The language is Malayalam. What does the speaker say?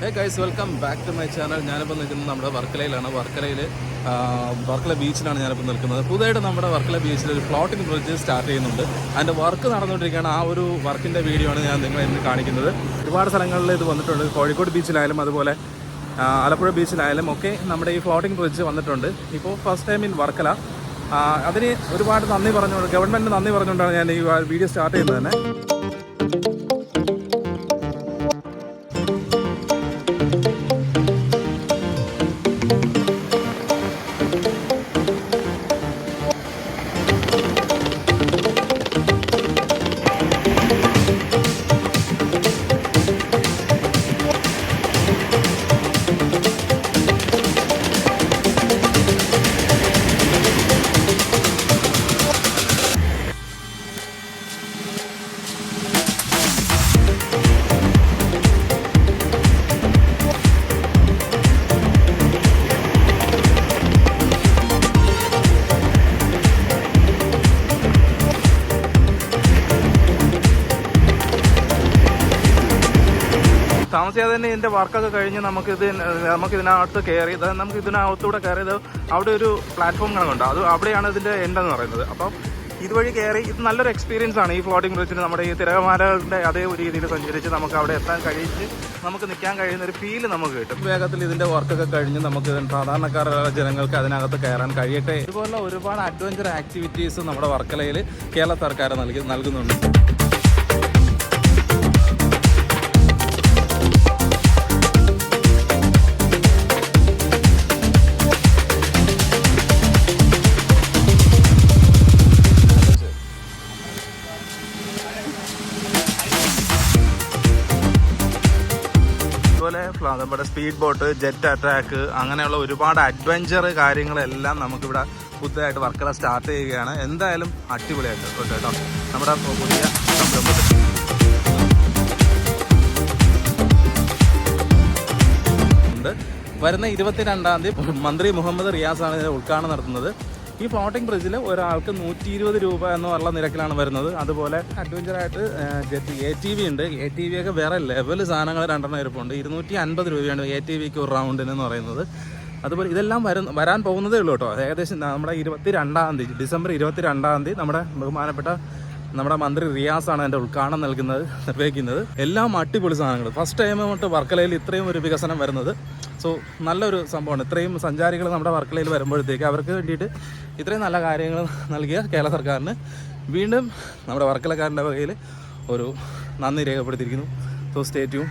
Hey guys welcome back to my channel ഞാനിപ്പോൾ നിൽക്കുന്നത് നമ്മുടെ വർക്കലയിലാണ്. വർക്കലയിൽ വർക്കല ബീച്ചിലാണ് ഞാനിപ്പോൾ നിൽക്കുന്നത്. പുതുതായിട്ട് നമ്മുടെ വർക്കല ബീച്ചിൽ ഒരു ഫ്ലോട്ടിംഗ് ബ്രിഡ്ജ് സ്റ്റാർട്ട് ചെയ്യുന്നുണ്ട്. അതിന്റെ വർക്ക് നടന്നുകൊണ്ടിരിക്കുകയാണ്. ആ ഒരു വർക്കിന്റെ വീഡിയോ ആണ് ഞാൻ നിങ്ങളെ ഇന്ന് കാണിക്കുന്നത്. ഒരുപാട് സ്ഥലങ്ങളിൽ ഇത് വന്നിട്ടുണ്ട്. കോഴിക്കോട് ബീച്ചിലായാലും അതുപോലെ ആലപ്പുഴ ബീച്ചിലായാലും ഒക്കെ നമ്മുടെ ഈ ഫ്ലോട്ടിംഗ് ബ്രിഡ്ജ് വന്നിട്ടുണ്ട്. ഇപ്പോൾ ഫസ്റ്റ് ടൈം ഇൻ വർക്കല. അതിന് ഒരുപാട് നന്ദി പറഞ്ഞുകൊണ്ട് ഗവൺമെന്റ് നന്ദി പറഞ്ഞുകൊണ്ടാണ് ഞാൻ ഈ വീഡിയോ സ്റ്റാർട്ട് ചെയ്യുന്നത് തന്നെ. താമസിയാതെ തന്നെ ഇതിന്റെ വർക്കൊക്കെ കഴിഞ്ഞ് നമുക്ക് ഇത് നമുക്ക് ഇതിനകത്ത് കയറി നമുക്ക് ഇതിനകത്തൂടെ കയറിയത് അവിടെ ഒരു പ്ലാറ്റ്ഫോം കണക്കുണ്ട്. അത് അവിടെയാണ് ഇതിന്റെ എൻഡ് എന്ന് പറയുന്നത്. അപ്പം ഇതുവഴി കയറി ഇത് നല്ലൊരു എക്സ്പീരിയൻസ് ആണ് ഈ ഫ്ലോട്ടിംഗ് ബ്രിഡ്ജിന് നമ്മുടെ ഈ തിരകമാലകളുടെ അതേ രീതിയിൽ സഞ്ചരിച്ച് നമുക്ക് അവിടെ എത്താൻ കഴിച്ച് നമുക്ക് നിൽക്കാൻ കഴിയുന്ന ഒരു ഫീൽ നമുക്ക് കിട്ടും. വേഗത്തിൽ ഇതിന്റെ വർക്കൊക്കെ കഴിഞ്ഞ് നമുക്ക് സാധാരണക്കാരായ ജനങ്ങൾക്ക് അതിനകത്ത് കയറാൻ കഴിയട്ടെ. ഇതുപോലുള്ള ഒരുപാട് അഡ്വഞ്ചർ ആക്ടിവിറ്റീസ് നമ്മുടെ വർക്കലയിൽ കേരള സർക്കാർ നൽകി നൽകുന്നുണ്ട്. അതുപോലെ നമ്മുടെ സ്പീഡ് ബോട്ട് ജെറ്റ് അറ്റാക്ക് അങ്ങനെയുള്ള ഒരുപാട് അഡ്വഞ്ചർ കാര്യങ്ങളെല്ലാം നമുക്കിവിടെ പുതുതായിട്ട് വർക്കല സ്റ്റാർട്ട് ചെയ്യുകയാണ്. എന്തായാലും അടിപൊളിയായിട്ട് കേട്ടോ. നമ്മുടെ പുതിയ സംരംഭത്തിൽ വരുന്ന ഇരുപത്തിരണ്ടാം തീയതി മന്ത്രി മുഹമ്മദ് റിയാസാണ് ഇതിന്റെ ഉദ്ഘാടനം നടത്തുന്നത്. ഈ ഫ്ലോട്ടിംഗ് ബ്രിഡ്ജിൽ ഒരാൾക്ക് നൂറ്റി ഇരുപത് രൂപ എന്ന് പറഞ്ഞ നിരക്കിലാണ് വരുന്നത്. അതുപോലെ അഡ്വഞ്ചറായിട്ട് ജെറ്റ് എ ടി വി ഉണ്ട്. എ ടി വി ഒക്കെ വേറെ ലെവൽ സാധനങ്ങൾ രണ്ടെണ്ണം ഇരിപ്പുണ്ട്. ഇരുന്നൂറ്റി അൻപത് രൂപയാണ് എ ടി വിക്ക് ഒരു റൗണ്ടിന് എന്ന് പറയുന്നത്. അതുപോലെ ഇതെല്ലാം വരും വരാൻ പോകുന്നതേ ഉള്ളൂ കേട്ടോ. ഏകദേശം നമ്മുടെ ഇരുപത്തി രണ്ടാം തീയതി ഡിസംബർ ഇരുപത്തി രണ്ടാം തീയതി നമ്മുടെ ബഹുമാനപ്പെട്ട നമ്മുടെ മന്ത്രി റിയാസാണ് എന്റെ ഉദ്ഘാടനം നൽകുന്നത് നിർവഹിക്കുന്നത്. എല്ലാം അടിപൊളി സാധനങ്ങൾ. ഫസ്റ്റ് ടൈം തൊട്ട് വർക്കലയിൽ ഇത്രയും ഒരു വികസനം വരുന്നത്. സോ നല്ലൊരു സംഭവമാണ്. ഇത്രയും സഞ്ചാരികൾ നമ്മുടെ വർക്കലയിൽ വരുമ്പോഴത്തേക്ക് അവർക്ക് വേണ്ടിയിട്ട് ഇത്രയും നല്ല കാര്യങ്ങൾ നൽകിയ കേരള സർക്കാരിന് വീണ്ടും നമ്മുടെ വർക്കലക്കാരന്റെ വകയിൽ ഒരു നന്ദി രേഖപ്പെടുത്തിയിരിക്കുന്നു. സോ സ്റ്റേറ്റ്യൂൺ